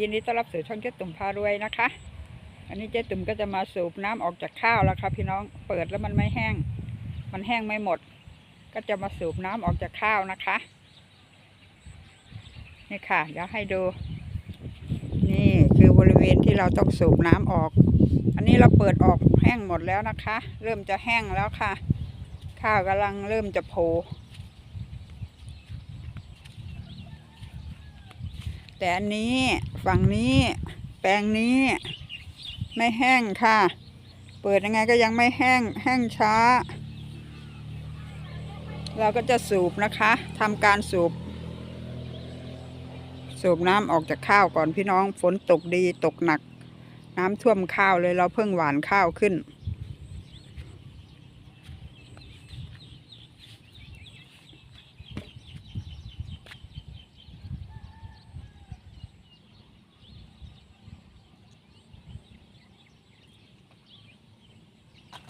ยินดีต้อนรับสู่ช่องเจ๊ตุ่มพารวยนะคะ อันนี้เจ๊ตุ่มก็จะมาสูบน้ำออกจากข้าวแล้วค่ะพี่น้องเปิดแล้วมันไม่แห้ง มันแห้งไม่หมด ก็จะมาสูบน้ำออกจากข้าวนะคะ นี่ค่ะเดี๋ยวให้ดู นี่คือบริเวณที่เราต้องสูบน้ำออก อันนี้เราเปิดออกแห้งหมดแล้วนะคะ เริ่มจะแห้งแล้วค่ะ ข้าวกำลังเริ่มจะโผล่ แต่อันนี้ฝั่งนี้แปลงนี้ไม่แห้งค่ะ เปิดยังไงก็ยังไม่แห้งแห้งช้า เราก็จะสูบนะคะทำการสูบ สูบน้ำออกจากข้าวก่อนพี่น้องฝนตกดีตกหนัก น้ำท่วมข้าวเลยเราเพิ่งหวานข้าวขึ้น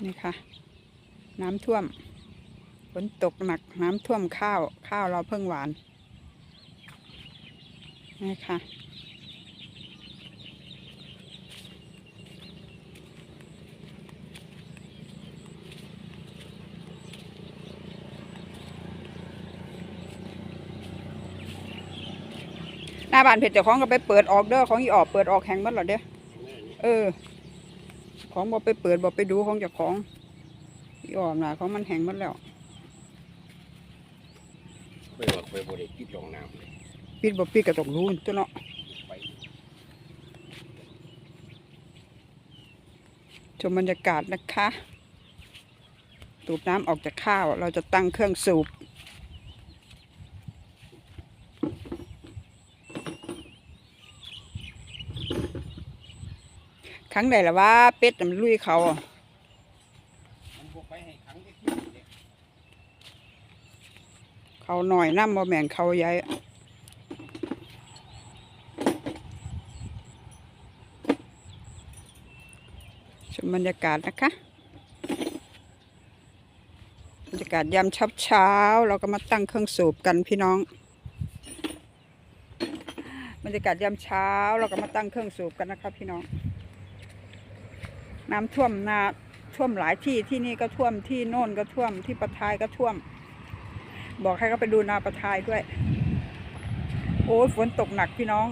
นี่ค่ะ น้ำท่วมฝนตกหนักน้ำท่วมข้าว ข้าวเราเพิ่งหวานนี่ค่ะหน้าบ้านเพชรเจ้าของก็ไปเปิดออกเด้อของอีออกเปิดออกแหงมัดเหรอเด้อเออ ของบ่ไปเปิดบ่ไปดูของเจ้าของอีออกน่ะของมันแห้งหมดแล้วไปว่าไปบริปิดลงน้ำเลยปิดบ่ปิดก็ต้องรู้ตัวเนาะไปชมบรรยากาศนะคะสูบน้ำออกจากข้าว เราจะตั้งเครื่องสูบ ครั้งใดละว่าเป็ดมันลุยเขาเขาหน่อยน้ำบ่แม่นเขาใหญ่ชมบรรยากาศนะคะบรรยากาศยามเช้าเช้าๆเราก็มาตั้งเครื่องสูบกันพี่น้อง บรรยากาศยามเช้าเราก็มาตั้งเครื่องสูบกันนะครับพี่น้อง น้ำท่วมนาท่วมหลายที่ที่นี่ก็ท่วมที่โน่นก็ท่วมที่ปะทายก็ท่วม บอกให้เขาไปดูนาปะทายด้วย โอ้ฝนตกหนักพี่น้อง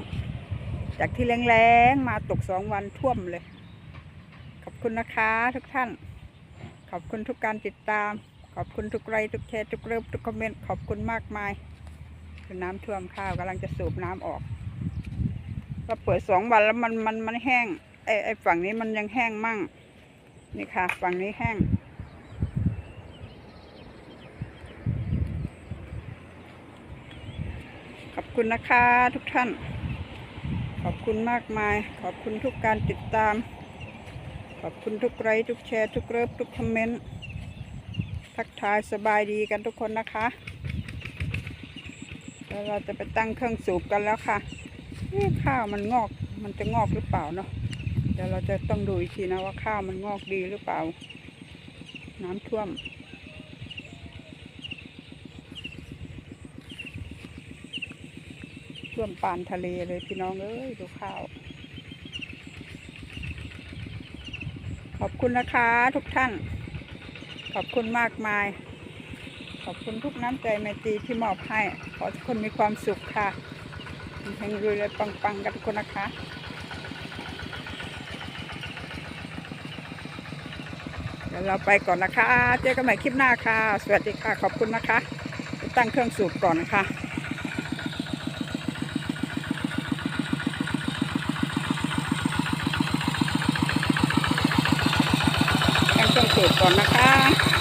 จากที่แรงๆมาตกสองวันท่วมเลย ขอบคุณนะคะ ทุกท่าน ขอบคุณทุกการติดตาม ขอบคุณทุกไลค์ทุกแชร์ทุกเริ่มทุกคอมเมนต์ขอบคุณมากมายคือน้ำท่วมข้าวกำลังจะสูบน้ำออกก็เปิดสองวันแล้วมันมันมันแห้ง ไอไอฝั่งนี้มันยังแห้งมั่ง นี่ค่ะ ฝั่งนี้แห้ง ขอบคุณนะคะทุกท่าน ขอบคุณมากมาย ขอบคุณทุกการติดตาม ขอบคุณทุกไลค์ทุกแชร์ ทุกเริ่มทุกคอมเมนต์ ทักทายสบายดีกันทุกคนนะคะแล้วเราจะไปตั้งเครื่องสูบกันแล้วค่ะเอ๊ะข้าวมันงอก มันจะงอกหรือเปล่าเนาะ เดี๋ยวเราจะต้องดูอีกทีนะว่าข้าวมันงอกดีหรือเปล่า น้ำท่วม ท่วมปานทะเลเลยพี่น้องเอ้ยดูข้าว ขอบคุณนะคะทุกท่าน ขอบคุณมากมาย ขอบคุณทุกน้ำใจแม่ตรีที่มอบให้ ขอให้ทุกคนมีความสุขค่ะเฮงรวยเลยปังๆกันทุกคนนะคะ เราไปก่อนนะคะ เจอกันใหม่คลิปหน้าค่ะ สวัสดีค่ะ ขอบคุณนะคะ ตั้งเครื่องสูบก่อนนะคะตั้งเครื่องสูบก่อนนะคะ